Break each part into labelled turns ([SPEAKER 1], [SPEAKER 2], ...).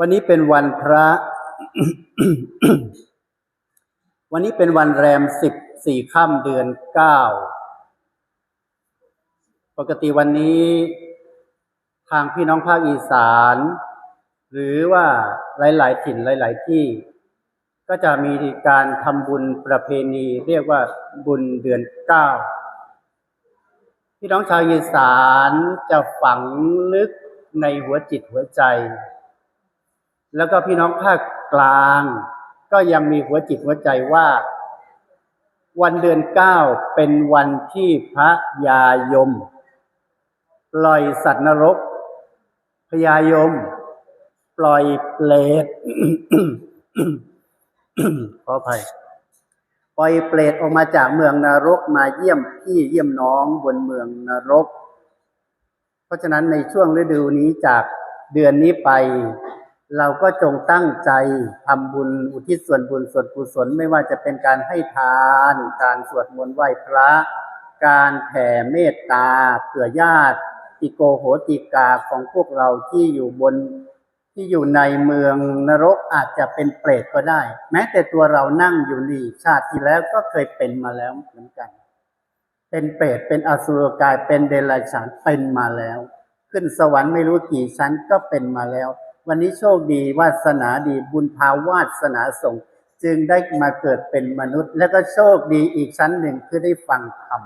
[SPEAKER 1] วันนี้เป็นวันพระ วันนี้เป็นวันแรมสิบสี่ค่ำเดือนเก้า ปกติวันนี้ทางพี่น้องภาคอีสาน หรือว่าหลาย ๆ ถิ่นหลาย ๆ ที่ ก็จะมีการทำบุญประเพณีเรียกว่าบุญเดือนเก้าพี่น้องชาวอีสานจะฝังลึกในหัวจิตหัวใจ แล้วก็พี่น้องภาคกลาง ก็ยังมีหัวจิตหัวใจว่า วันเดือนเก้าเป็นวันที่พระยายมปล่อยสัตว์นรก พยายม ปล่อยเปรตขออภัยปล่อยเปรตออกมาจากเมืองนรกมาเยี่ยมพี่เยี่ยมน้องบนเมืองนรก เพราะฉะนั้นในช่วงฤดูนี้จากเดือนนี้ไป เราก็จงตั้งใจทำบุญอุทิศส่วนบุญส่วนกุศลไม่ว่าจะเป็นการให้ทาน การสวดมนต์ไหว้พระ การแผ่เมตตาเผื่อญาติติโกโหติกาของพวกเราที่อยู่บนที่อยู่ในเมืองนรกอาจจะเป็นเปรตก็ได้ แม้แต่ตัวเรานั่งอยู่นี่ชาติที่แล้วก็เคยเป็นมาแล้วเหมือนกัน เป็นเปรตเป็นอสุรกายเป็นเดรัจฉานเป็นมาแล้ว ขึ้นสวรรค์ไม่รู้กี่ชั้นก็เป็นมาแล้ว วันนี้โชคดีวาสนาดีบุญภาวาสนาส่ง จึงได้มาเกิดเป็นมนุษย์ แล้วก็โชคดีอีกชั้นหนึ่งคือได้ฟังธรรม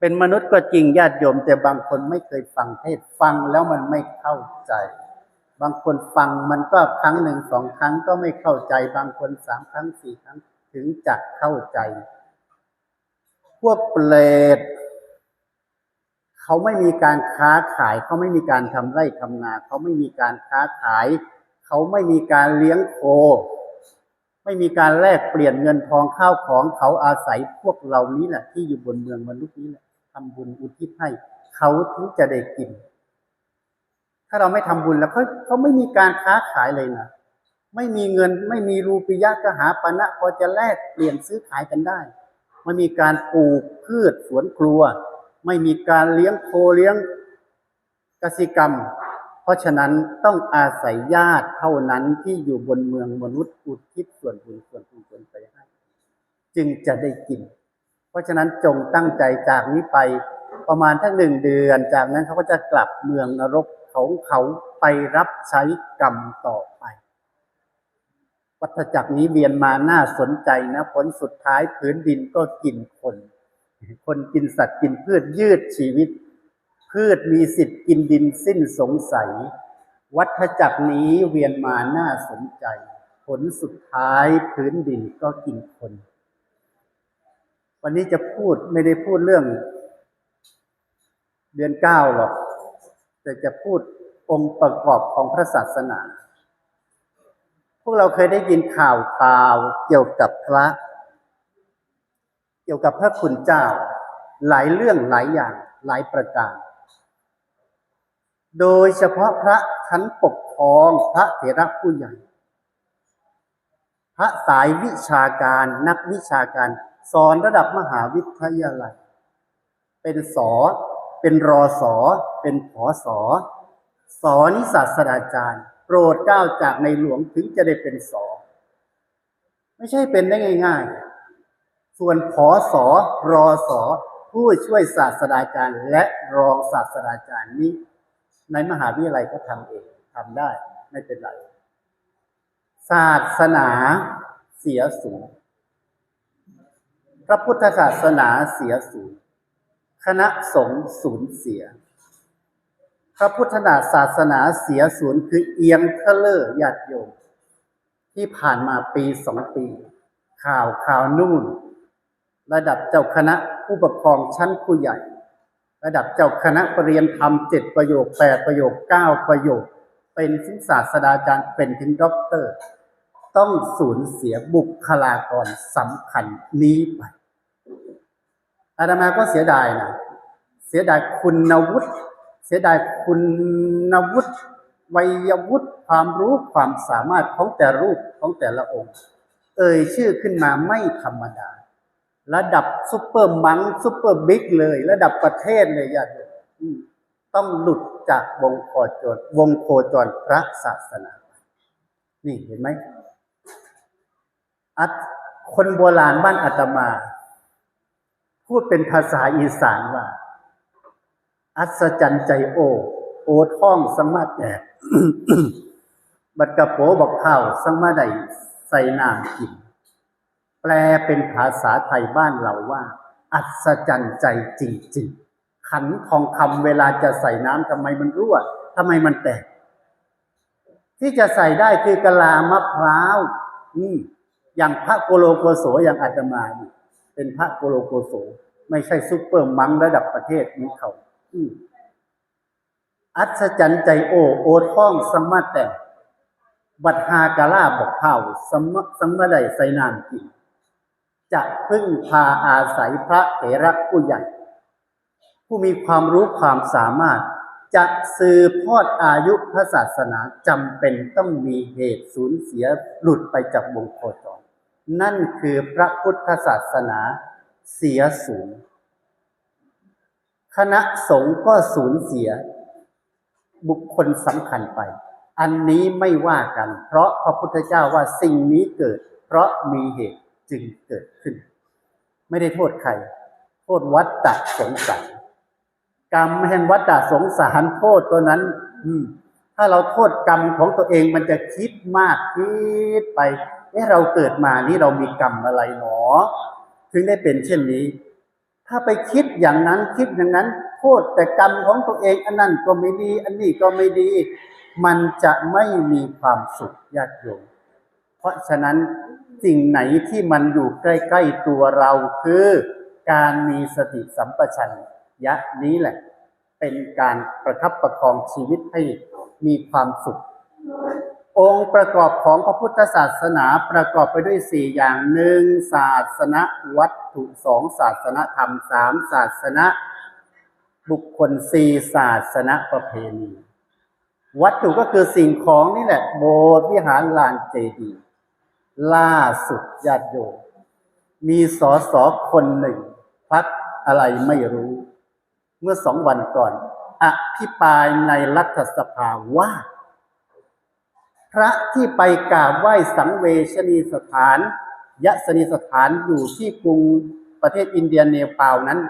[SPEAKER 1] เป็นมนุษย์ก็จริงญาติโยม แต่บางคนไม่เคยฟังเทศฟังแล้วมันไม่เข้าใจ บางคนฟังมันก็ครั้งหนึ่งสองครั้งก็ไม่เข้าใจ บางคนสามครั้งสี่ครั้งถึงจะเข้าใจ พวกเปรต เขาไม่มีการค้าขาย เขาไม่มีการทำไร่ทำนา เขาไม่มีการค้าขาย เขาไม่มีการเลี้ยงโค ไม่มีการแลกเปลี่ยนเงินทองข้าวของเขาอาศัยพวกเรานี้แหละที่อยู่บนเมืองมนุษย์นี้แหละทำบุญอุทิศให้ เขาถึงจะได้กิน ถ้าเราไม่ทำบุญแล้วเขาเขาไม่มีการค้าขายเลยนะไม่มีเงินไม่มีรูปิยะกหาปณะพอจะแลกเปลี่ยนซื้อขายกันได้ไม่มีการปลูกพืชสวนครัว ไม่มีการเลี้ยงโคเลี้ยงกสิกรรม เพราะฉะนั้นต้องอาศัยญาติเท่านั้นที่อยู่บนเมืองมนุษย์อุทิศส่วนบุญส่วนกุศลไปให้จึงจะได้กิน เพราะฉะนั้นจงตั้งใจจากนี้ไปประมาณทั้งหนึ่งเดือน จากนั้นเขาก็จะกลับเมืองนรกของเขาไปรับใช้กรรมต่อไป วัฏจักรนี้เวียนมาน่าสนใจนะผลสุดท้ายพื้นดินก็กินคน คนกินสัตว์กินพืชยืดชีวิต พืชมีสิทธิ์กินดินสิ้นสงสัย วัฏจักรนี้เวียนมาน่าสนใจ ผลสุดท้ายพื้นดินก็กินคน วันนี้จะพูดไม่ได้พูดเรื่อง เดือนเก้าหรอก แต่จะพูดองค์ประกอบของพระศาสนา พวกเราเคยได้ยินข่าวข่าวเกี่ยวกับพระ เกี่ยวกับพระคุณเจ้า หลายเรื่องหลายอย่างหลายประการ โดยเฉพาะพระชั้นปกครองพระเถระผู้ใหญ่ พระสายวิชาการนักวิชาการ สอนระดับมหาวิทยาลัย เป็นสอ เป็นรอสอ เป็นผอสอ สอนิศาสตราจารย์ โปรดเกล้าจากในหลวงถึงจะได้เป็นสอ ไม่ใช่เป็นได้ง่าย ๆ ส่วนผอสอรอสอผู้ช่วยศาสตราจารย์ และรองศาสตราจารย์นี้ ในมหาวิทยาลัยก็ทำเองทำได้ไม่เป็นไร ศาสนาเสียสูญพระพุทธศาสนาเสียสูญคณะสงฆ์สูญเสีย พระพุทธศาสนาเสียสูญคือเอียงเทเลอร์ญาติโยมที่ผ่านมาปีสองปี ข่าวข่าวนู่น ระดับเจ้าคณะผู้ปกครองชั้นผู้ใหญ่ ระดับเจ้าคณะปรริญญาธรรมเจ็ดประโยคแปดประโยคเก้าประโยค เป็นถึงศาสตราจารย์เป็นถึงด็อกเตอร์ ต้องสูญเสียบุคลากรสำคัญนี้ไปอาตมาก็เสียดายนะเสียดายคุณวุฒิเสียดายคุณวุฒิวัยวุฒิความรู้ความสามารถของแต่รูปของแต่ละองค์ เอ่ยชื่อขึ้นมาไม่ธรรมดา ระดับซุปเปอร์มังซุปเปอร์บิ๊กเลย ระดับประเทศเลยญาติโยมต้องหลุดจากวงโคจร วงโคจรพระศาสนา นี่เห็นไหมอัดคนโบราณบ้านอาตมา พูดเป็นภาษาอีสานว่า อัศจรรย์ใจโอ โอท่องสมาแตกบัดกระโปบอกข้าวสมาใดใส่น้ำกิน แปลเป็นภาษาไทยบ้านเราว่า อัศจรรย์ใจจริงๆ ขันทองคำเวลาจะใส่น้ำทำไมมันรั่วทำไมมันแตก ที่จะใส่ได้คือกะลามะพร้าวอืมอย่างพระโกโลโกโสอย่างอาตมาเป็นพระโกโลโกโส ไม่ใช่ซุปเปอร์มังระดับประเทศนี้เขาอัศจรรย์ใจโอ โอท่องสมมาแต่บัดฮากาลาบอกเผาสมสมมาได้ใส่น้ำกิน จะพึ่งพาอาศัยพระเถระผู้ใหญ่ ผู้มีความรู้ความสามารถ จะสืบทอดอายุพระศาสนาจำเป็นต้องมีเหตุสูญเสียหลุดไปจากวงโคจร นั่นคือพระพุทธศาสนาเสียสูญคณะสงฆ์ก็สูญเสีย บุคคลสำคัญไป อันนี้ไม่ว่ากัน เพราะพระพุทธเจ้าว่าสิ่งนี้เกิด เพราะมีเหตุ จึงเกิดขึ้น ไม่ได้โทษใคร โทษวัฏฏะสงสารกรรมแห่งวัฏฏะสงสารโทษตัวนั้น อืถ้าเราโทษกรรมของตัวเองมันจะคิดมากคิดไปเอ๊ะเราเกิดมานี่เรามีกรรมอะไรหนอ ถึงได้เป็นเช่นนี้ ถ้าไปคิดอย่างนั้นคิดอย่างนั้น โทษแต่กรรมของตัวเองอันนั้นก็ไม่ดี อันนี้ก็ไม่ดี มันจะไม่มีความสุขญาติโยมเพราะฉะนั้น สิ่งไหนที่มันอยู่ใกล้ๆตัวเราคือการมีสติสัมปชัญญะนี้แหละ เป็นการประคับประคองชีวิตให้มีความสุข องค์ประกอบของพระพุทธศาสนาประกอบไปด้วยสี่อย่างหนึ่งศาสนาวัตถุสองศาสนธรรมสามศาสนาบุคคลสี่ศาสนประเพณี วัตถุก็คือสิ่งของนี่แหละ โบสถ์วิหารลานเจดีย์ ล่าสุดญาติโยมมีสอสอคนหนึ่งพักอะไรไม่รู้ เมื่อสองวันก่อนอภิปรายในรัฐสภาว่า พระที่ไปกราบไหว้สังเวชนีสถาน ยสนีสถานอยู่ที่กรุงประเทศอินเดียเนปาลนั้น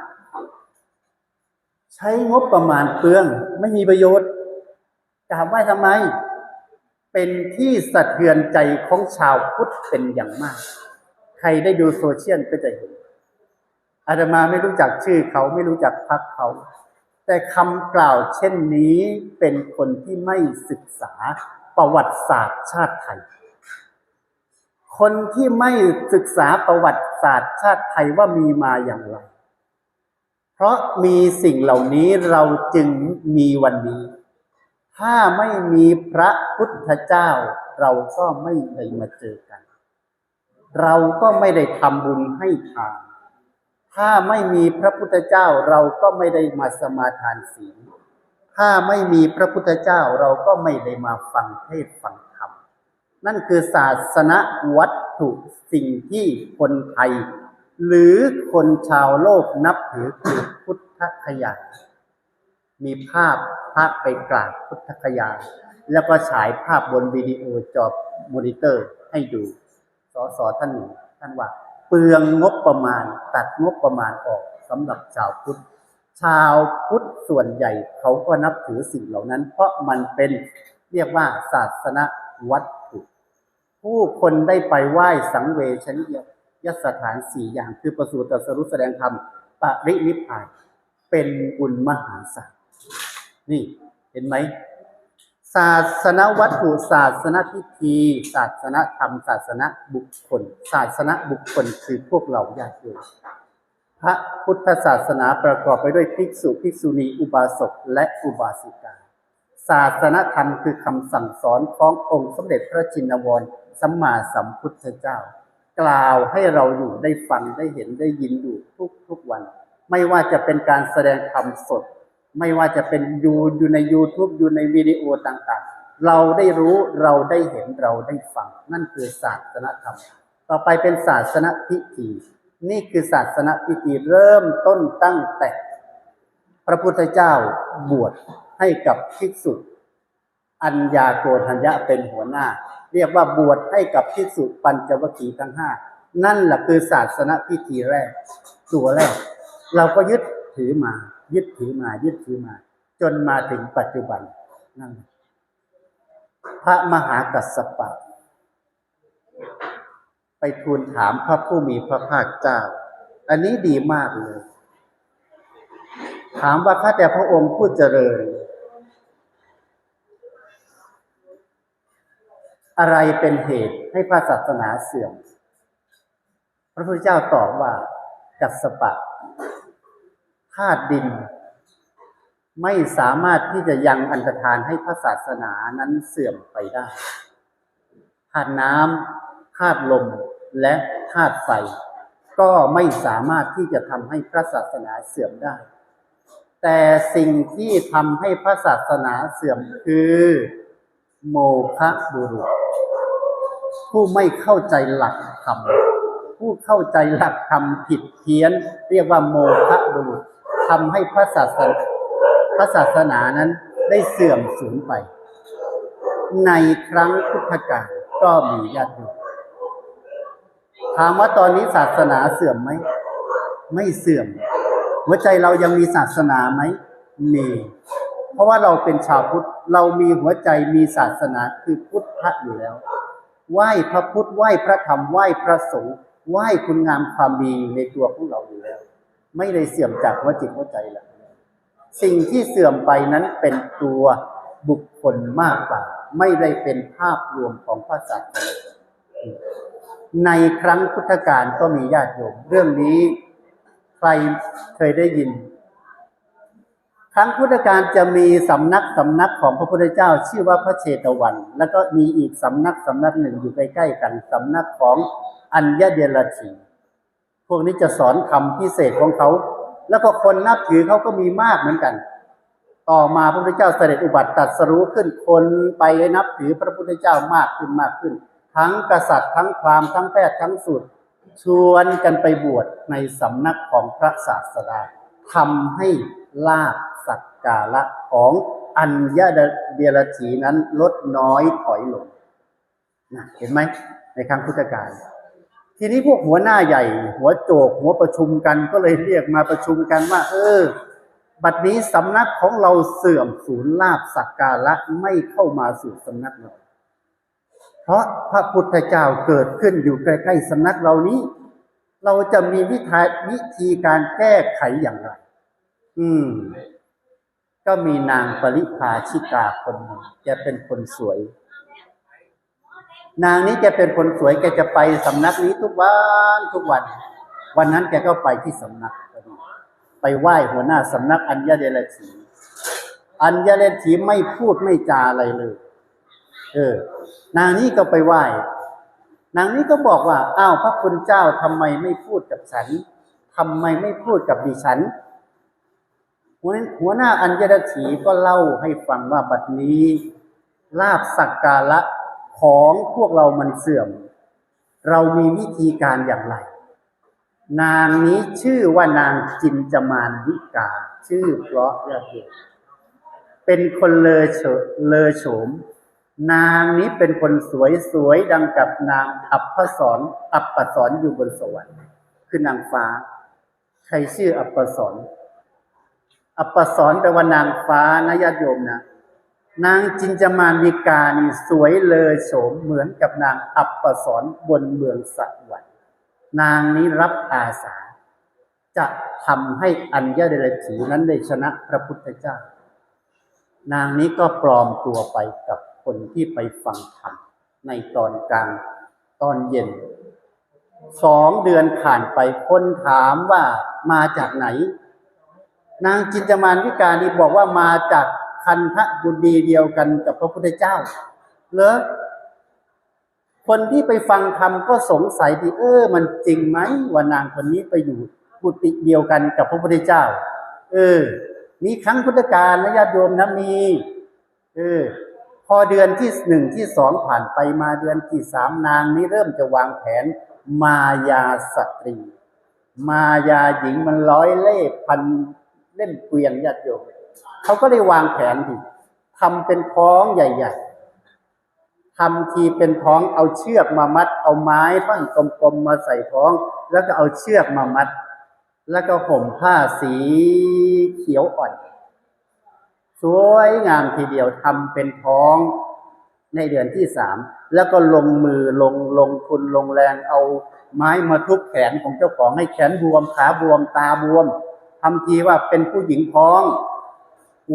[SPEAKER 1] ใช้งบประมาณเปลืองไม่มีประโยชน์กราบไหว้ทำไม เป็นที่สะเทือนใจของชาวพุทธเป็นอย่างมาก ใครได้ดูโซเชียลก็จะเห็นอาตมาไม่รู้จักชื่อเขาไม่รู้จักพักเขา แต่คำกล่าวเช่นนี้เป็นคนที่ไม่ศึกษาประวัติศาสตร์ชาติไทย คนที่ไม่ศึกษาประวัติศาสตร์ชาติไทยว่ามีมาอย่างไร เพราะมีสิ่งเหล่านี้เราจึงมีวันนี้ ถ้าไม่มีพระพุทธเจ้า เราก็ไม่ได้มาเจอกัน เราก็ไม่ได้ทำบุญให้ทาน ถ้าไม่มีพระพุทธเจ้าเราก็ไม่ได้มาสมาทานศีล ถ้าไม่มีพระพุทธเจ้าเราก็ไม่ได้มาฟังเทศน์ฟังธรรม นั่นคือศาสนวัตถุสิ่งที่คนไทย หรือคนชาวโลกนับถือคือพุทธคยา มีภาพพระไปกราบพุทธคยา แล้วก็ฉายภาพบนวิดีโอจอมอนิเตอร์ให้ดูสอสอท่านหนึ่งท่านว่า เปลืองงบประมาณตัดงบประมาณออกสำหรับชาวพุทธชาวพุทธส่วนใหญ่เขาก็นับถือสิ่งเหล่านั้น เพราะมันเป็นเรียกว่าศาสนวัตถุ ผู้คนได้ไปไหว้สังเวชนิยยสถานสี่อย่างคือประสูติตรัสรุแสดงธรรมปรินิพพานเป็นบุญมหาศาล นี่เห็นไหมศาสนวัตถุศาสนพิธี ศาสนธรรม ศาสนบุคคล ศาสนบุคคลคือพวกเราญาติโยมพระพุทธศาสนาประกอบไปด้วยภิกษุภิกษุณีอุบาสกและอุบาสิกา ศาสนธรรมคือคำสั่งสอนขององค์สมเด็จพระจินวรสัมมาสัมพุทธเจ้า กล่าวให้เราอยู่ได้ฟังได้เห็นได้ยินอยู่ทุกทุกๆวัน ไม่ว่าจะเป็นการแสดงธรรมสด ไม่ว่าจะเป็นอยู่อยู่ใน YouTube อยู่ในวิดีโอต่างๆ เราได้รู้เราได้เห็นเราได้ฟัง นั่นคือศาสนธรรม ต่อไปเป็นศาสนพิธี นี่คือศาสนพิธีเริ่มต้นตั้งแต่ พระพุทธเจ้าบวชให้กับภิกษุอัญญาโกณทัญญะเป็นหัวหน้า เรียกว่าบวชให้กับภิกษุปัญจวัคคีย์ทั้งห้านั่นแหละคือศาสนพิธีแรก ตัวแรก เราก็ยึดถือมา ยึดถือมายึดถือมา จนมาถึงปัจจุบันนั่นพระมหากัสสปะ ไปทูลถามพระผู้มีพระภาคเจ้า อันนี้ดีมากเลย ถามว่าข้าแต่พระองค์ผู้เจริญ อะไรเป็นเหตุให้พระศาสนาเสื่อม พระพุทธเจ้าตอบว่ากัสสปะ ธาตุดิน ไม่สามารถที่จะยังอันตรธานให้พระศาสนานั้นเสื่อมไปได้ธาตุน้ำธาตุลมและธาตุไฟก็ไม่สามารถที่จะทำให้พระศาสนาเสื่อมได้ แต่สิ่งที่ทำให้พระศาสนาเสื่อมคือโมฆะบุรุษ ผู้ไม่เข้าใจหลักธรรมผู้เข้าใจหลักธรรมผิดเพี้ยน เรียกว่าโมฆะบุรุษ ทำให้พระศาสนาพระศาสนานั้นได้เสื่อมสูญไป ในครั้งพุทธกาลก็มีญาติโยมถามว่าตอนนี้ศาสนาเสื่อมไหม ไม่เสื่อม หัวใจเรายังมีศาสนาไหมมี เพราะว่าเราเป็นชาวพุทธ เรามีหัวใจมีศาสนาคือพุทธะอยู่แล้ว ไหว้พระพุทธ ไหว้พระธรรม ไหว้พระสงฆ์ ไหว้คุณงามความดียในตัวของเราอยู่แล้ว ไม่ได้เสื่อมจากหัวจิตหัวใจหรอกสิ่งที่เสื่อมไปนั้นเป็นตัวบุคคลมากกว่า ไม่ได้เป็นภาพรวมของพระศาสนาในครั้งพุทธกาลก็มีญาติโยม เรื่องนี้ใครเคยได้ยิน ครั้งพุทธกาลจะมีสำนักสำนักของพระพุทธเจ้า ชื่อว่าพระเชตวัน แล้วก็มีอีกสำนักสำนักหนึ่งอยู่ใกล้ๆกันสำนักของอัญญเดลชี วกนี้จะสอนธรรมพิเศษของเขา แล้วก็คนนับถือเขาก็มีมากเหมือนกัน ต่อมาพระพุทธเจ้าเสด็จอุบัติตรัสรู้ขึ้นคนไปนับถือพระพุทธเจ้ามากขึ้นมากขึ้น ทั้งกษัตริย์ทั้งพราหมณ์ทั้งแพทย์ทั้งสูตรชวนกันไปบวชในสำนักของพระศาสดาทำให้ลาภสักการะของอัญญาเดียรถีนั้นลดน้อยถอยลงนะเห็นไหมในครั้งพุทธกาล ทีนี้พวกหัวหน้าใหญ่ หัวโจก หัวประชุมกันก็เลยเรียกมาประชุมกันว่า เออ บัดนี้สำนักของเราเสื่อมสูญลาภสักการะไม่เข้ามาสู่สำนักเราเพราะพระพุทธเจ้าเกิดขึ้นอยู่ใกล้ๆสำนักเรานี้ เราจะมีวิธีวิธีการแก้ไขอย่างไร อืม ก็มีนางปริภาชิกาคนหนึ่งแกเป็นคนสวย นางนี้แกเป็นคนสวยแกจะไปสำนักนี้ทุกวันทุกวัน วันนั้นแกก็ไปที่สำนักไปไหว้หัวหน้าสำนักอัญญาเดลชีอัญญาเดลชีไม่พูดไม่จาอะไรเลย เออ นางนี้ก็ไปไหว้ นางนี้ก็บอกว่าอ้าวพระคุณเจ้าทำไมไม่พูดกับฉันทำไมไม่พูดกับดิฉันหัวหัวหน้าอัญญรถีก็เล่าให้ฟังว่าบัดนี้ลาบสักการะ ของพวกเรามันเสื่อม เรามีวิธีการอย่างไร นางนี้ชื่อว่านางจินจมานวิกา ชื่อเพราะยอดเยี่ยมเป็นคนเลอโฉเลอโฉม นางนี้เป็นคนสวยสวยดังกับนางอัปพสรอัปปสรอยู่บนสวรรค์ คือนางฟ้า ใครชื่ออัปปสรอัปปสรแปลว่านางฟ้านะญาติโยมนะ นางจินจามานิกานี่สวยเลอโฉมเหมือนกับนางอัปปสรบนเมืองสวรรค์นางนี้รับอาสา จะทำให้อัญญาเดรถีนั้นได้ชนะพระพุทธเจ้า นางนี้ก็ปลอมตัวไปกับคนที่ไปฟังธรรมในตอนกลางตอนเย็น สองเดือนผ่านไปคนถามว่ามาจากไหน นางจินจามานวิการนี่บอกว่ามาจาก คันทบุรีเดียวกันกับพระพุทธเจ้าเหรอคนที่ไปฟังธรรมก็สงสัยดีเออ มันจริงไหมว่านางคนนี้ไปอยู่กุฏิเดียวกันกับพระพุทธเจ้า เออ มีครั้งพุทธกาลนะญาติโยมนะมีเออ พอเดือนที่หนึ่งที่สองผ่านไปมาเดือนที่สามนางนี้เริ่มจะวางแผน มายาสตรี มายาหญิงมันร้อยเล่พันเล่นเกวียนญาติโยม เขาก็เลยวางแผนดิทำเป็นท้องใหญ่ๆทำทีเป็นท้องเอาเชือกมามัด เอาไม้ท่อนกลมๆมาใส่ท้อง แล้วก็เอาเชือกมามัด แล้วก็ห่มผ้าสีเขียวอ่อน สวยงามทีเดียวทำเป็นท้องในเดือนที่สามแล้วก็ลงมือลงลงทุนลงแรงเอาไม้มาทุบแขนของเจ้าของให้แขนบวมขาบวมตาบวมทำทีว่าเป็นผู้หญิงท้อง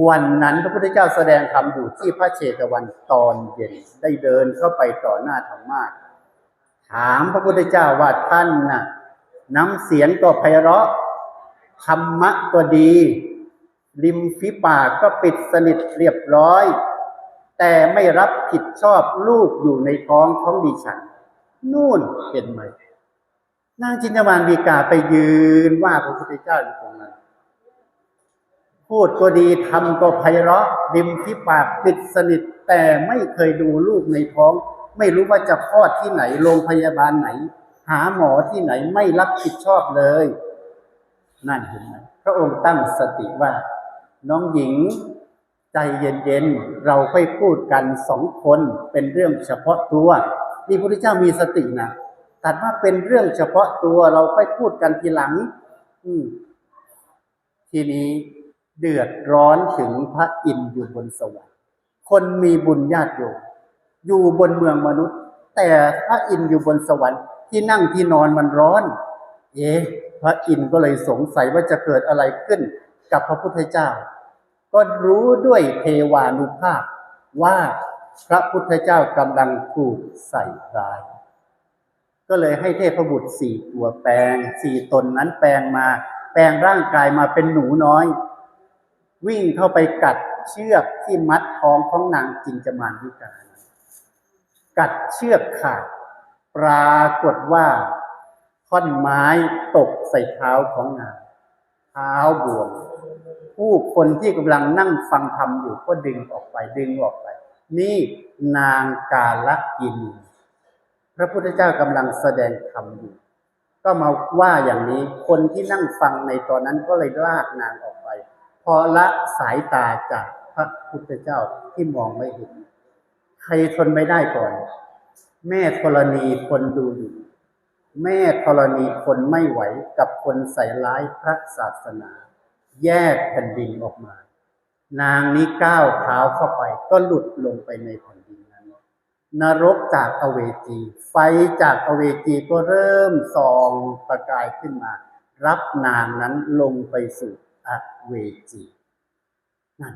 [SPEAKER 1] วันนั้นพระพุทธเจ้าแสดงธรรมอยู่ที่พระเชตวันตอนเย็นได้เดินเข้าไปต่อหน้าธรรมาสถามพระพุทธเจ้าว่าท่านน่ะน้ำเสียงก็ไพเราะธรรมะก็ดี ริมฝีปากก็ปิดสนิทเรียบร้อย แต่ไม่รับผิดชอบลูกอยู่ในท้องของดิฉัน นู่นเห็นไหมนางจินตมานวีกาไปยืนว่าพระพุทธเจ้าอยู่ตรงนั้น พูดก็ดีทำก็ไพเราะริมฝีปากปิดสนิท แต่ไม่เคยดูลูกในท้อง ไม่รู้ว่าจะคลอดที่ไหนโรงพยาบาลไหน หาหมอที่ไหนไม่รับผิดชอบเลย นั่นเห็นไหมพระองค์ตั้งสติว่า น้องหญิงใจเย็นๆเราค่อยพูดกันสองคนเป็นเรื่องเฉพาะตัวนี่พระพุทธเจ้ามีสตินะตัดว่าเป็นเรื่องเฉพาะตัวเราค่อยพูดกันทีหลัง อืทีนี้ เดือดร้อนถึงพระอินทร์อยู่บนสวรรค์คนมีบุญญาติโยมอยู่บนเมืองมนุษย์ แต่พระอินทร์อยู่บนสวรรค์ที่นั่งที่นอนมันร้อน เอ๊ะพระอินทร์ก็เลยสงสัยว่าจะเกิดอะไรขึ้นกับพระพุทธเจ้า ก็รู้ด้วยเทวานุภาพว่าพระพุทธเจ้ากำลังถูกใส่ร้าย ก็เลยให้เทพบุตรสี่ตัวแปลงสี่ตนนั้นแปลงมา แปลงร่างกายมาเป็นหนูน้อย วิ่งเข้าไปกัดเชือกที่มัดท้องของนางจินจมานวิกากัดเชือกขาด ปรากฏว่า ท่อนไม้ตกใส่เท้าของนางเท้าบวมผู้คนที่กำลังนั่งฟังธรรมอยู่ก็ดึงออกไปดึงออกไป นี่นางกาลกินีพระพุทธเจ้ากำลังแสดงธรรมอยู่ ก็มาว่าอย่างนี้คนที่นั่งฟังในตอนนั้นก็เลยลากนางออกไป พอละสายตาจากพระพุทธเจ้าที่มองไม่เห็น ใครทนไม่ได้ก่อน แม่ธรณีคนดูอยู่ แม่ธรณีคนไม่ไหวกับคนใส่ร้ายพระศาสนา แยกแผ่นดินออกมา นางนี้ก้าวเท้าเข้าไป ก็หลุดลงไปในแผ่นดินนั้น นรกจากอเวจี ไฟจากอเวจีก็เริ่มส่องประกายขึ้นมา รับนางนั้นลงไปสู่ อเวจีนั่น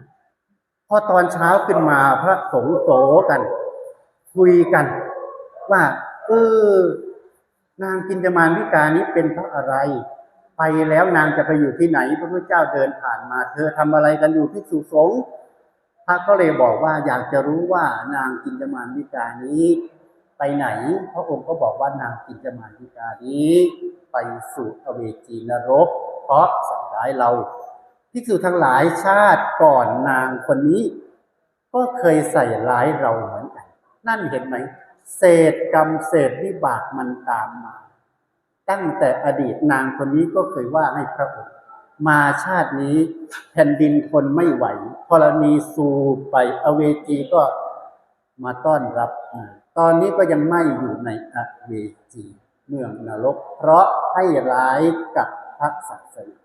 [SPEAKER 1] พอตอนเช้าขึ้นมาพระสงฆ์โสกัน คุยกัน ว่าเออนางกินจมานวิกานี้เป็นเพราะอะไร ไปแล้วนางจะไปอยู่ที่ไหน พระพุทธเจ้าเดินผ่านมา เธอทำอะไรกันอยู่ที่สุสงพระก็เลยบอกว่าอยากจะรู้ว่านางกินจมานวิกานี้ไปไหน พระองค์ก็บอกว่านางกินจมานวิกานี้ ไปสู่อเวจีนรก เพราะส ร้ายเราภิกษุทั้งหลายชาติก่อนนางคนนี้ ก็เคยใส่ร้ายเราเหมือนกัน นั่นเห็นไหมเศษกรรมเศษวิบากมันตามมา ตั้งแต่อดีตนางคนนี้ก็เคยว่าให้พระองค์มาชาตินี้แผ่นดินทนไม่ไหวธรณีสูไปอเวจีก็มาต้อนรับ ตอนนี้ก็ยังไม่อยู่ในอเวจี เมืองนรก เพราะให้ร้ายกับพระศาสนา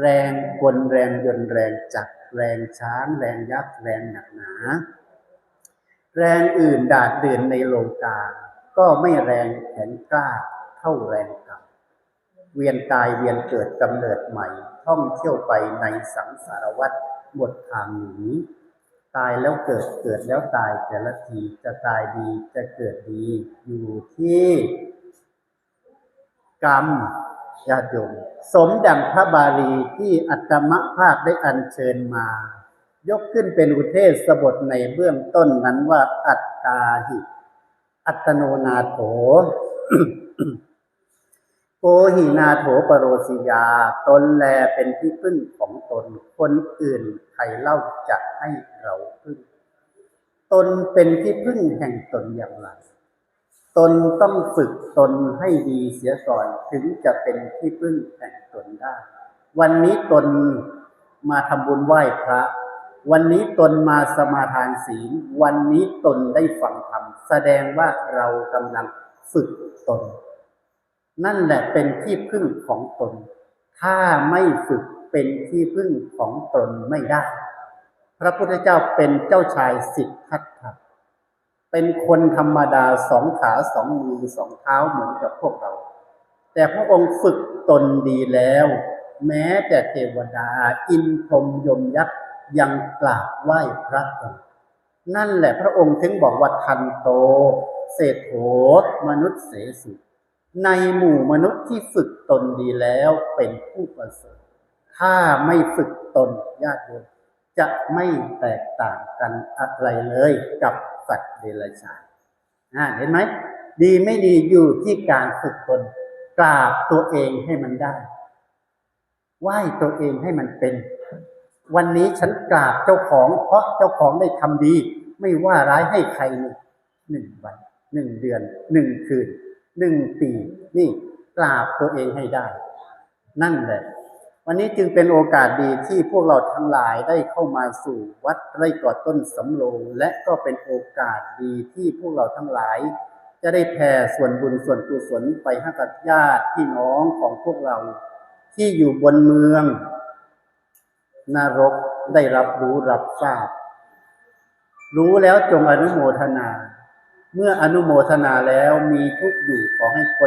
[SPEAKER 1] แรงกลแรงยนต์แรงจักรแรงช้างแรงยักษ์แรงหนักหนา แรงอื่นดาดเดือนในโลกา ก็ไม่แรงแข็งกล้าเท่าแรงกรรมเวียนตายเวียนเกิดกำเนิดใหม่ ท่องเที่ยวไปในสังสารวัฏหมดทางหนีตายแล้วเกิดเกิดแล้วตายแต่ละทีจะตายดีจะเกิดดีอยู่ที่กรรม ญาติโยมสมดังพระบาลีที่อัตมภาพได้อัญเชิญมา ยกขึ้นเป็นอุเทศบทในเบื้องต้นนั้นว่าอัตตาหิ อัตโนนาโถโกหินาโถปโรสิยา ตนแลเป็นที่พึ่งของตน คนอื่นใครเล่าจะให้เราพึ่ง ตนเป็นที่พึ่งแห่งตนอย่างไร ตนต้องฝึกตนให้ดีเสียก่อนถึงจะเป็นที่พึ่งแห่งตนได้ วันนี้ตนมาทำบุญไหว้พระ วันนี้ตนมาสมาทานศีล วันนี้ตนได้ฟังธรรมแสดงว่าเรากำลังฝึกตน นั่นแหละเป็นที่พึ่งของตน ถ้าไม่ฝึกเป็นที่พึ่งของตนไม่ได้ พระพุทธเจ้าเป็นเจ้าชายสิทธัตถะ เป็นคนธรรมดาสองขาสองมือสองเท้าเหมือนกับพวกเรา แต่พระองค์ฝึกตนดีแล้ว แม้แต่เทวดา อินพรมยมยักษ์ยังกราบไหว้พระองค์นั่นแหละพระองค์ถึงบอกว่าทันโต เศรษโถมนุษย์เสสุในหมู่มนุษย์ที่ฝึกตนดีแล้วเป็นผู้ประเสริฐถ้าไม่ฝึกตนญาติโยมจะไม่แตกต่างกันอะไรเลยกับ สัตว์เดรัจฉานเห็นไหมดีไม่ดีอยู่ที่การฝึกตนกราบตัวเองให้มันได้ไหว้ตัวเองให้มันเป็น วันนี้ฉันกราบเจ้าของ เพราะเจ้าของได้ทำดี ไม่ว่าร้ายให้ใครหนึ่งวันหนึ่งเดือนหนึ่งคืนหนึ่งปี นี่กราบตัวเองให้ได้ นั่นแหละ วันนี้จึงเป็นโอกาสดีที่พวกเราทั้งหลายได้เข้ามาสู่วัดไร่กอต้นสำโรงและก็เป็นโอกาสดีที่พวกเราทั้งหลาย จะได้แผ่ส่วนบุญส่วนกุศลไปให้กับญาติพี่น้องของพวกเรา ที่อยู่บนเมืองนรกได้รับรู้รับทราบ รู้แล้วจงอนุโมทนา เมื่ออนุโมทนาแล้วมีทุกข์อยู่ขอให้พ้น